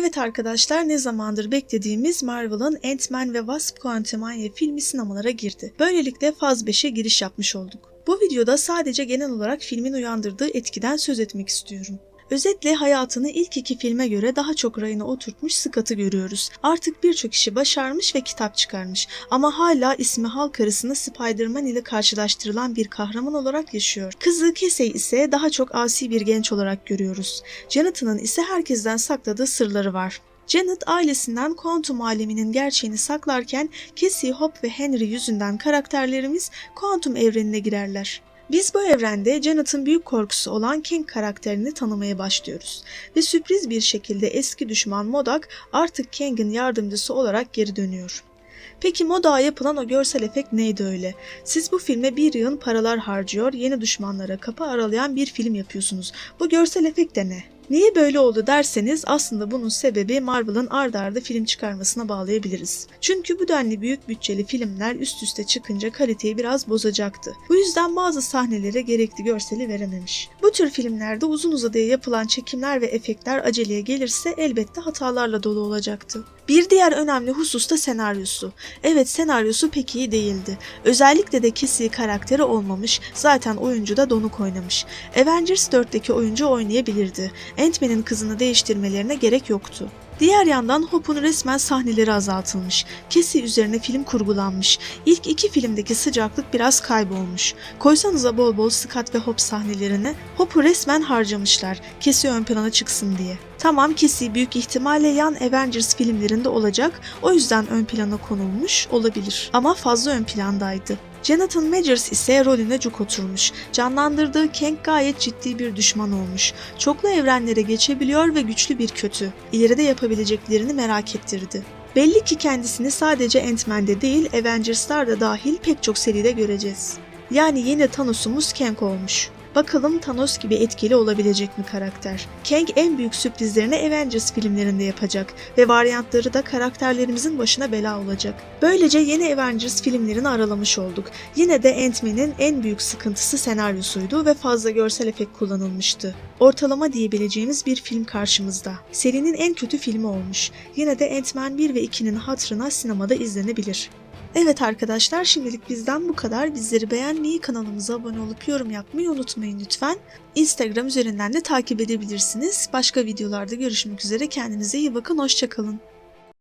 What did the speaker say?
Evet arkadaşlar ne zamandır beklediğimiz Marvel'ın Ant-Man ve Wasp Quantumania filmi sinemalara girdi. Böylelikle faz 5'e giriş yapmış olduk. Bu videoda sadece genel olarak filmin uyandırdığı etkiden söz etmek istiyorum. Özetle hayatını ilk iki filme göre daha çok rayına oturtmuş Scott'ı görüyoruz. Artık birçok işi başarmış ve kitap çıkarmış ama hala ismi halk arasında Spider-Man ile karşılaştırılan bir kahraman olarak yaşıyor. Kızı Casey ise daha çok asi bir genç olarak görüyoruz. Jonathan'ın ise herkesten sakladığı sırları var. Janet ailesinden kuantum aleminin gerçeğini saklarken Cassie, Hop ve Henry yüzünden karakterlerimiz kuantum evrenine girerler. Biz bu evrende Janet'ın büyük korkusu olan King karakterini tanımaya başlıyoruz ve sürpriz bir şekilde eski düşman Modak artık Kang'in yardımcısı olarak geri dönüyor. Peki Modak'a yapılan o görsel efekt neydi öyle? Siz bu filme bir yığın paralar harcıyor, yeni düşmanlara kapı aralayan bir film yapıyorsunuz. Bu görsel efekt de ne? Niye böyle oldu derseniz aslında bunun sebebi Marvel'ın ard arda film çıkarmasına bağlayabiliriz. Çünkü bu denli büyük bütçeli filmler üst üste çıkınca kaliteyi biraz bozacaktı. Bu yüzden bazı sahnelere gerekli görseli verememiş. Bu tür filmlerde uzun uzadıya yapılan çekimler ve efektler aceleye gelirse elbette hatalarla dolu olacaktı. Bir diğer önemli husus da senaryosu. Evet senaryosu pek iyi değildi. Özellikle de Cassie karakteri olmamış, zaten oyuncu da donuk oynamış. Avengers 4'teki oyuncu oynayabilirdi. Ant-Man'in kızını değiştirmelerine gerek yoktu. Diğer yandan Hope'un resmen sahneleri azaltılmış. Cassie üzerine film kurgulanmış. İlk iki filmdeki sıcaklık biraz kaybolmuş. Koysanıza bol bol Scott ve Hope sahnelerini Hope'u resmen harcamışlar. Cassie ön plana çıksın diye. Tamam Cassie büyük ihtimalle yan Avengers filmlerinde olacak. O yüzden ön plana konulmuş olabilir. Ama fazla ön plandaydı. Jonathan Majors ise rolüne cuk oturmuş. Canlandırdığı Kang gayet ciddi bir düşman olmuş. Çoklu evrenlere geçebiliyor ve güçlü bir kötü. İleride yapabileceklerini merak ettirdi. Belli ki kendisini sadece Ant-Man'de değil Avengers'lar da dahil pek çok seride göreceğiz. Yani yeni Thanos'umuz Kang olmuş. Bakalım Thanos gibi etkili olabilecek mi karakter? Kang en büyük sürprizlerini Avengers filmlerinde yapacak ve varyantları da karakterlerimizin başına bela olacak. Böylece yeni Avengers filmlerini aralamış olduk. Yine de Ant-Man'in en büyük sıkıntısı senaryosuydu ve fazla görsel efekt kullanılmıştı. Ortalama diyebileceğimiz bir film karşımızda. Serinin en kötü filmi olmuş. Yine de Ant-Man 1 ve 2'nin hatırına sinemada izlenebilir. Evet arkadaşlar şimdilik bizden bu kadar. Bizleri beğenmeyi, kanalımıza abone olup yorum yapmayı unutmayın lütfen. Instagram üzerinden de takip edebilirsiniz. Başka videolarda görüşmek üzere. Kendinize iyi bakın. Hoşçakalın.